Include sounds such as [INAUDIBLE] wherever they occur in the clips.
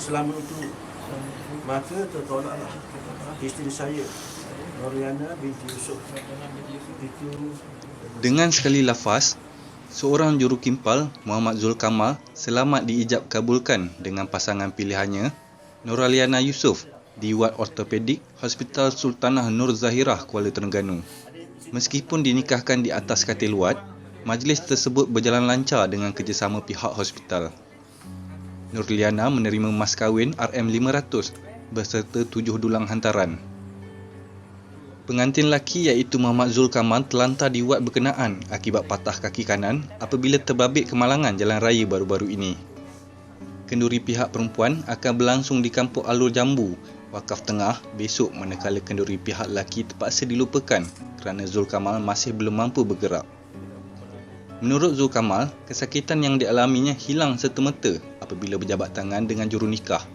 selama itu maka tertolaklah isteri saya Noriana binti Yusuf itu Dengan sekali lafaz, seorang juru kimpal Muhammad Zul Kamal selamat diijab kabulkan dengan pasangan pilihannya Noraliana Yusof di Wad Ortopedik Hospital Sultanah Nur Zahirah Kuala Terengganu. Meskipun dinikahkan di atas katil wad, majlis tersebut berjalan lancar dengan kerjasama pihak hospital. Nurliana menerima mas kahwin RM500 berserta tujuh dulang hantaran. Pengantin lelaki iaitu Muhammad Zul Kamal terlantar di wad berkenaan akibat patah kaki kanan apabila terbabit kemalangan jalan raya baru-baru ini. Kenduri pihak perempuan akan berlangsung di kampung Alur Jambu, Wakaf Tengah besok manakala kenduri pihak lelaki terpaksa dilupakan kerana Zul Kamal masih belum mampu bergerak. Menurut Zul Kamal, kesakitan yang dialaminya hilang serta-merta apabila berjabat tangan dengan juru nikah.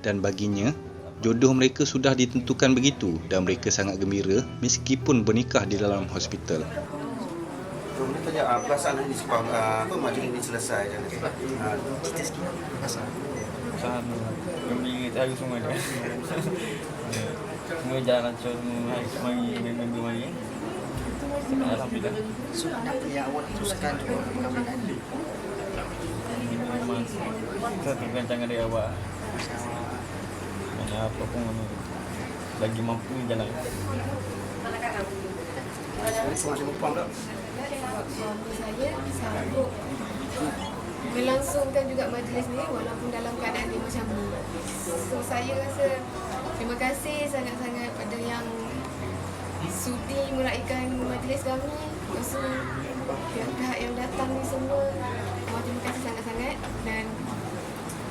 Dan baginya jodoh mereka sudah ditentukan begitu dan mereka sangat gembira meskipun bernikah di dalam hospital. Boleh tanya uh, perasaan ini sebab uh, apa majlis ini selesai dan uh, kita sikit pasal sama kami tahu semua Ya. [LAUGHS] semua jalan lancar semua mari member mari Alhamdulillah. So kenapa yang awak teruskan juga perkahwinan memang satu rancangan dari awak Mana apa pun lagi mampu jalan saya melangsungkan juga majlis ni walaupun dalam keadaan dia macam ni. So saya rasa terima kasih sangat-sangat pada yang sudi meraihkan majlis kami. Lepas tu pihak-pihak yang datang ni semua mohon terima kasih sangat-sangat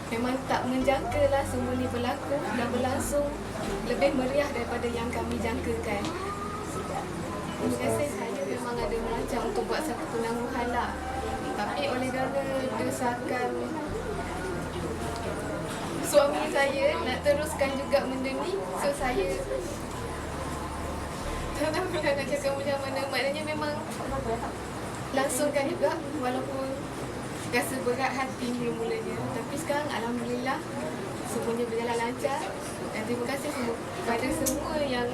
memang tak menjangka lah semua ni berlaku dan berlangsung lebih meriah daripada yang kami jangkakan. Terima kasih saya memang ada merancang untuk buat satu penangguhan lah. Tapi oleh kerana desakan suami saya nak teruskan juga benda ni, so saya tak nak cakap macam mana. Maknanya memang langsungkan juga walaupun rasa berat hati mula-mulanya. Tapi sekarang Alhamdulillah semuanya berjalan lancar. Dan terima kasih kepada semua yang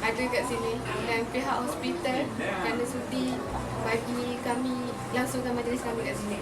ada kat sini dan pihak hospital kerana sudi bagi kami langsungkan majlis kami kat sini.